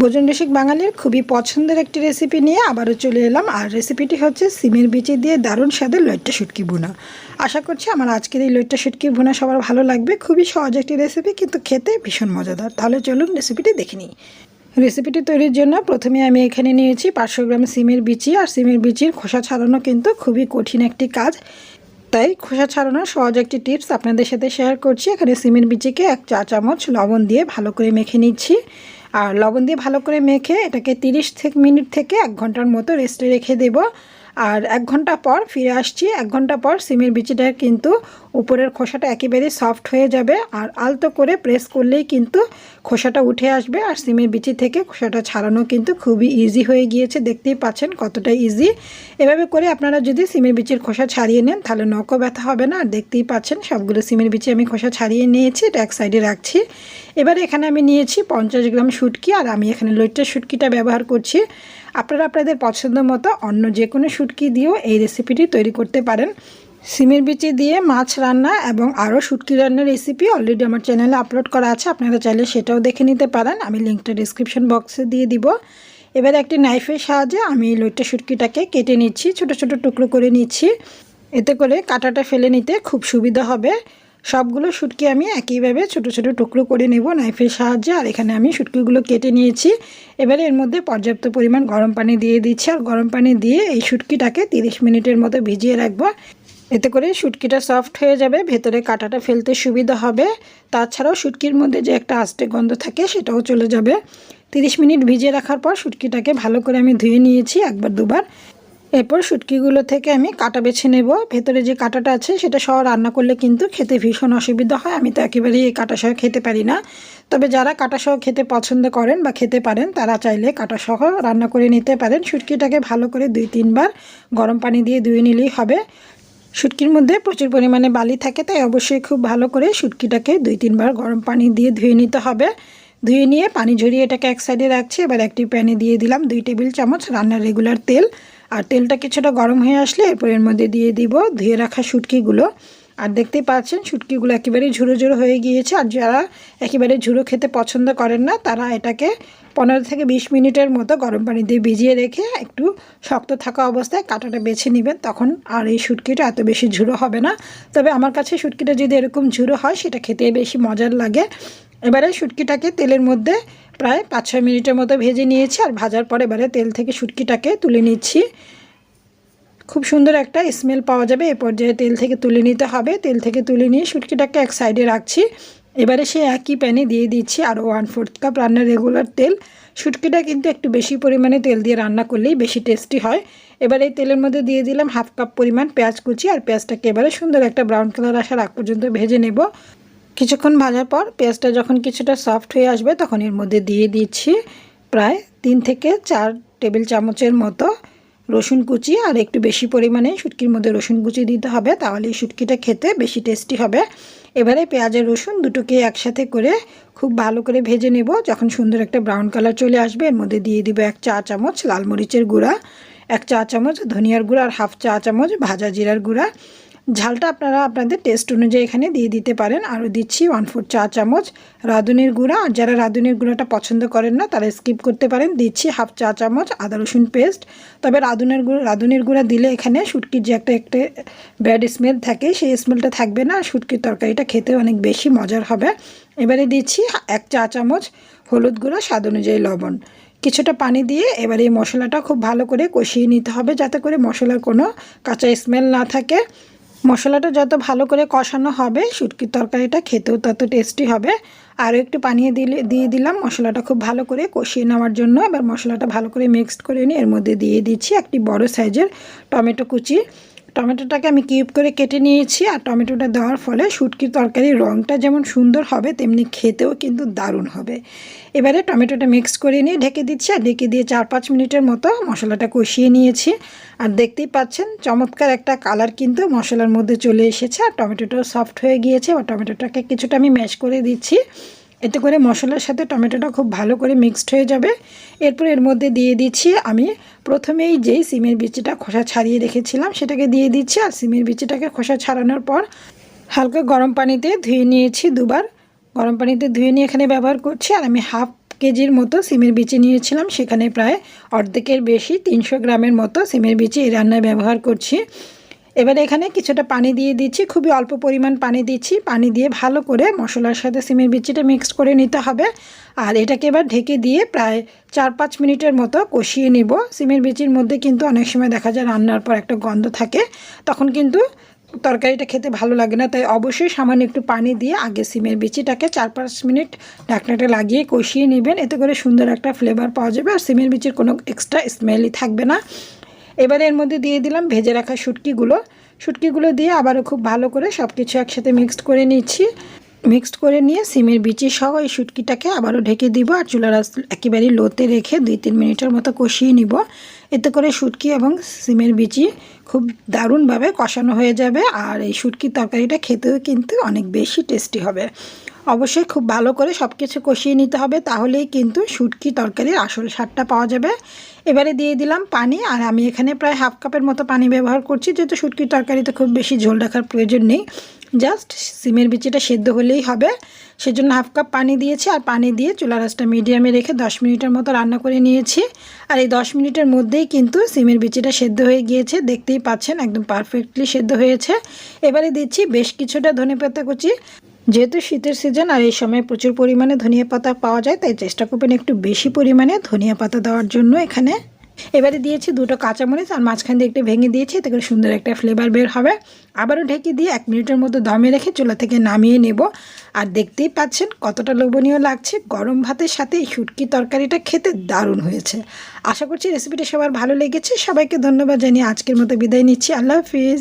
ভোজন রসিক বাঙালির খুবই পছন্দের একটি রেসিপি নিয়ে আবারও চলে এলাম। আর রেসিপিটি হচ্ছে সিমের বিচি দিয়ে দারুণ স্বাদের লইট্টা শুটকি বোনা আশা করছি আমার আজকের এই লইট্টা শুটকি বোনা সবার ভালো লাগবে। খুবই সহজ একটি রেসিপি কিন্তু খেতে ভীষণ মজাদার। তাহলে চলুন রেসিপিটি দেখে নিই। রেসিপিটি তৈরির জন্য প্রথমে আমি এখানে নিয়েছি পাঁচশো গ্রাম সিমের বিচি। আর সিমের বিচির খোসা ছাড়ানো কিন্তু খুবই কঠিন একটি কাজ। তাই খোসা ছাড়ানোর সহজ একটি টিপস আপনাদের সাথে শেয়ার করছি। এখানে সিমের বিচিকে এক চা চামচ লবণ দিয়ে ভালো করে মেখে নিচ্ছি। আর লবণ দিয়ে ভালো করে মেখে এটাকে তিরিশ থেকে মিনিট থেকে এক ঘণ্টার মতো রেস্টে রেখে দেব। আর এক ঘণ্টা পর ফিরে আসছি। এক ঘণ্টা পর সিমের বিচিটা কিন্তু উপরের খোসাটা একেবারেই সফট হয়ে যাবে। আর আলতো করে প্রেস করলেই কিন্তু খোসাটা উঠে আসবে আর সিমের বিচি থেকে খোসাটা ছাড়ানো কিন্তু খুবই ইজি হয়ে গিয়েছে। দেখতেই পাচ্ছেন কতটা ইজি এভাবে করে আপনারা যদি সিমের বিচির খোসা ছাড়িয়ে নেন, তাহলে নখও ব্যথা হবে না। আর দেখতেই পাচ্ছেন সবগুলো সিমের বিচি আমি খোসা ছাড়িয়ে নিয়েছি, এটা এক সাইডে রাখছি। এবারে এখানে আমি নিয়েছি পঞ্চাশ গ্রাম শুটকি আর আমি এখানে লইট্টার শুটকিটা ব্যবহার করছি। আপনারা আপনাদের পছন্দ মতো অন্য যে কোনো শুটকি দিয়েও এই রেসিপিটি তৈরি করতে পারেন। সিমের বিচি দিয়ে মাছ রান্না এবং আরও শুটকি রান্নার রেসিপি অলরেডি আমার চ্যানেলে আপলোড করা আছে। আপনারা চাইলে সেটাও দেখে নিতে পারেন। আমি লিঙ্কটা ডিসক্রিপশন বক্সে দিয়ে দিব। এবার একটি নাইফের সাহায্যে আমি লইট্টা শুটকিটাকে কেটে নিচ্ছি, ছোট ছোট টুকরো করে নিচ্ছি। এতে করে কাঁটাটা ফেলে নিতে খুব সুবিধা হবে। সবগুলো শুটকি আমি একইভাবে ছোট ছোট টুকরো করে নেব নাইফের সাহায্যে। আর এখানে আমি শুটকিগুলো কেটে নিয়েছি। এবারে এর মধ্যে পর্যাপ্ত পরিমাণ গরম পানি দিয়ে দিচ্ছি। আর গরম পানি দিয়ে এই শুটকিটাকে 30 মিনিটের মতো ভিজিয়ে রাখব। এতে করে শুটকিটা সফট হয়ে যাবে, ভেতরে কাঁটাটা ফেলতে সুবিধা হবে। তাছাড়াও শুটকির মধ্যে যে একটা আস্তে গন্ধ থাকে সেটাও চলে যাবে। 30 মিনিট ভিজিয়ে রাখার পর শুটকিটাকে ভালো করে আমি ধুয়ে নিয়েছি একবার দুবার। এরপর শুটকিগুলো থেকে আমি কাটা বেছে নেব। ভেতরে যে কাটাটা আছে সেটা সহ রান্না করলে কিন্তু খেতে ভীষণ অসুবিধা হয়। আমি তো একেবারেই এই কাটা সহ খেতে পারি না। তবে যারা কাটা সহ খেতে পছন্দ করেন বা খেতে পারেন, তারা চাইলে কাটা সহ রান্না করে নিতে পারেন। শুটকিটাকে ভালো করে দুই তিনবার গরম পানি দিয়ে ধুয়ে নিলেই হবে। শুটকির মধ্যে প্রচুর পরিমাণে বালি থাকে, তাই অবশ্যই খুব ভালো করে শুটকিটাকে দুই তিনবার গরম পানি দিয়ে ধুয়ে নিতে হবে। ধুয়ে নিয়ে পানি ঝরিয়ে এটাকে এক সাইডে রাখছি, এবার একটি প্যানে দিয়ে দিলাম দুই টেবিল চামচ রান্নার রেগুলার তেল। আর তেলটা কিছুটা গরম হয়ে আসলে এরপর এর মধ্যে দিয়ে দিব ধুয়ে রাখা শুটকিগুলো। আর দেখতেই পাচ্ছেন শুটকিগুলো একেবারে ঝুড়ো ঝুড়ো হয়ে গিয়েছে, আর যারা একেবারে ঝুড়ো খেতে পছন্দ করেন না, তারা এটাকে পনেরো থেকে বিশ মিনিটের মতো গরম পানি দিয়ে ভিজিয়ে রেখে একটু শক্ত থাকা অবস্থায় কাঁটাটা বেছে নেবেন, তখন আর এই শুটকিটা এত বেশি ঝুড়ো হবে না। তবে আমার কাছে শুটকিটা যদি এরকম ঝুড়ো হয়, সেটা খেতে বেশি মজার লাগে। এবারে শুটকিটাকে তেলের মধ্যে প্রায় পাঁচ ছয় মিনিটের মতো ভেজে নিয়েছি আর ভাজার পরে এবারে তেল থেকে শুটকিটাকে তুলে নিচ্ছি। খুব সুন্দর একটা স্মেল পাওয়া যাবে। এ পর্যায়ে তেল থেকে তুলে নিতে হবে। তেল থেকে তুলে নিয়ে শুটকিটাকে এক সাইডে রাখছি। এবারে সে একই প্যানে দিয়ে দিচ্ছি আরও ওয়ান ফোর্থ কাপ রান্নার রেগুলার তেল। শুটকিটা কিন্তু একটু বেশি পরিমাণে তেল দিয়ে রান্না করলেই বেশি টেস্টি হয়। এবার এই তেলের মধ্যে দিয়ে দিলাম হাফ কাপ পরিমাণ পেঁয়াজ কুচি আর পেঁয়াজটাকে এবারে সুন্দর একটা ব্রাউন কালার আসার আগ পর্যন্ত ভেজে নেব। কিছুক্ষণ ভাজার পর পেঁয়াজটা যখন কিছুটা সফট হয়ে আসবে তখন এর মধ্যে দিয়ে দিচ্ছি প্রায় তিন থেকে চার টেবিল চামচের মতো রসুন কুচি আর একটু বেশি পরিমাণে শুটকির মধ্যে রসুন কুচি দিতে হবে তাহলে এই শুটকিটা খেতে বেশি টেস্টি হবে। এবারে পেঁয়াজের রসুন দুটোকে একসাথে করে খুব ভালো করে ভেজে নেব। যখন সুন্দর একটা ব্রাউন কালার চলে আসবে, এর মধ্যে দিয়ে দিব এক চা চামচ লাল মরিচের গুঁড়া, এক চা চামচ ধনিয়ার গুঁড়া আর হাফ চা চামচ ভাজা জিরার গুঁড়া। ঝালটা আপনারা আপনাদের টেস্ট অনুযায়ী এখানে দিয়ে দিতে পারেন। আরও দিচ্ছি ওয়ান ফোর চা চামচ রাঁধুনির গুঁড়া। আর যারা রাঁধুনির গুঁড়াটা পছন্দ করেন না, তারা স্কিপ করতে পারেন। দিচ্ছি হাফ চা চামচ আদা রসুন পেস্ট তবে রাঁধুনের গুঁড়ো, রাঁধুনির গুঁড়া দিলে এখানে শুটকির যে একটা একটা ব্যাড স্মেল থাকে, সেই স্মেলটা থাকবে না। শুটকির তরকারিটা খেতে অনেক বেশি মজার হবে। এবারে দিচ্ছি এক চা চামচ হলুদ গুঁড়ো, স্বাদ অনুযায়ী লবণ। কিছুটা পানি দিয়ে এবার এই মশলাটা খুব ভালো করে কষিয়ে নিতে হবে, যাতে করে মশলার কোনো কাঁচা স্মেল না থাকে। মশলাটা যত ভালো করে কষানো হবে, শুটকির তরকারিটা খেতেও তত টেস্টি হবে। আরও একটু পানিয়ে দিলে, দিয়ে দিলাম মশলাটা খুব ভালো করে কষিয়ে নেওয়ার জন্য। এবার মশলাটা ভালো করে মিক্সড করে নিয়ে এর মধ্যে দিয়ে দিচ্ছি একটি বড় সাইজের টমেটো কুচি। টমেটোটাকে আমি কিউব করে কেটে নিয়েছি আর টমেটোটা দেওয়ার ফলে শুটকির তরকারির রঙটা যেমন সুন্দর হবে, তেমনি খেতেও কিন্তু দারুণ হবে। এবারে টমেটোটা মিক্স করে নিয়ে ঢেকে দিচ্ছি আর ঢেকে দিয়ে চার পাঁচ মিনিটের মতো মশলাটা কষিয়ে নিয়েছি। আর দেখতেই পাচ্ছেন, চমৎকার একটা কালার কিন্তু মশলার মধ্যে চলে এসেছে আর টমেটোটাও সফট হয়ে গিয়েছে। বা টমেটোটাকে কিছুটা আমি ম্যাশ করে দিচ্ছি। এতে করে মশলার সাথে টমেটোটা খুব ভালো করে মিক্সড হয়ে যাবে। এরপর এর মধ্যে দিয়ে দিচ্ছি আমি প্রথমেই যেই সিমের বিচিটা খোসা ছাড়িয়ে রেখেছিলাম, সেটাকে দিয়ে দিচ্ছি আর সিমের বিচিটাকে খোসা ছাড়ানোর পর হালকা গরম পানিতে ধুয়ে নিয়েছি দুবার। গরম পানিতে ধুয়ে নিয়ে এখানে ব্যবহার করছি আর আমি হাফ কেজির মতো সিমের বিচি নিয়েছিলাম, সেখানে প্রায় অর্ধেকের বেশি, তিনশো গ্রামের মতো সিমের বিচি এই রান্নায় ব্যবহার করছি। এবার এখানে কিছুটা পানি দিয়ে দিচ্ছি, খুবই অল্প পরিমাণ পানি দিচ্ছি, পানি দিয়ে ভালো করে মশলার সাথে সিমের বিচিটা মিক্সড করে নিতে হবে। আর এটাকে এবার ঢেকে দিয়ে প্রায় চার পাঁচ মিনিটের মতো কষিয়ে নিব। সিমের বিচির মধ্যে কিন্তু অনেক সময় দেখা যায় রান্নার পর একটা গন্ধ থাকে, তখন কিন্তু তরকারিটা খেতে ভালো লাগে না। তাই অবশ্যই সামান্য একটু পানি দিয়ে আগে সিমের বিচিটাকে চার পাঁচ মিনিট ঢাকনাটা লাগিয়ে কষিয়ে নেবেন। এতে করে সুন্দর একটা ফ্লেভার পাওয়া যাবে, আর সিমের বিচির কোনো এক্সট্রা স্মেলই থাকবে না। এবারে এর মধ্যে দিয়ে দিলাম ভেজে রাখা শুটকিগুলো। শুটকিগুলো দিয়ে আবারও খুব ভালো করে সব কিছু একসাথে মিক্সড করে নিচ্ছি। মিক্সড করে নিয়ে সিমের বিচি সহ এই শুটকিটাকে আবারও ঢেকে দিব আর চুলার আঁচ একেবারেই লোতে রেখে দুই তিন মিনিটের মতো কষিয়ে নিব। এতে করে শুটকি এবং সিমের বিচি খুব দারুণভাবে কষানো হয়ে যাবে আর এই শুটকির তরকারিটা খেতেও কিন্তু অনেক বেশি টেস্টি হবে। অবশ্যই খুব ভালো করে সব কিছু কষিয়ে নিতে হবে, তাহলেই কিন্তু শুটকি তরকারির আসল স্বাদটা পাওয়া যাবে। এবারে দিয়ে দিলাম পানি, আর আমি এখানে প্রায় হাফ কাপের মতো পানি ব্যবহার করছি, যেহেতু শুটকির তরকারিতে খুব বেশি ঝোল রাখার প্রয়োজন নেই। জাস্ট সিমের বিচিটা সেদ্ধ হলেই হবে। সেজন্য হাফ কাপ পানি দিয়েছি, আর পানি দিয়ে চুলা রাসটা মিডিয়ামে রেখে দশ মিনিটের মতো রান্না করে নিয়েছি। আর এই দশ মিনিটের মধ্যেই কিন্তু সিমের বিচিটা সেদ্ধ হয়ে গিয়েছে, দেখতেই পাচ্ছেন একদম পারফেক্টলি সেদ্ধ হয়েছে। এবারে দিচ্ছি বেশ কিছুটা ধনে পাতা কুচি। যেহেতু শীতের সিজন আর এই সময় প্রচুর পরিমাণে ধনিয়া পাতা পাওয়া যায়, তাই চেষ্টা করবেন একটু বেশি পরিমাণে ধনিয়া পাতা দেওয়ার জন্য এখানে। এবারে দিয়েছি দুটো কাঁচামরিচ আর মাঝখান দিয়ে একটু ভেঙে দিয়েছি, এতে করে সুন্দর একটা ফ্লেভার বের হবে। আবারও ঢেকে দিয়ে এক মিনিটের মতো দমে রেখে চুলা থেকে নামিয়ে নেব। আর দেখতেই পাচ্ছেন কতটা লোভনীয় লাগছে, গরম ভাতের সাথে এই শুটকি তরকারিটা খেতে দারুণ হয়েছে। আশা করছি রেসিপিটা সবার ভালো লেগেছে। সবাইকে ধন্যবাদ জানিয়ে আজকের মতো বিদায় নিচ্ছি। আল্লাহ হাফিজ।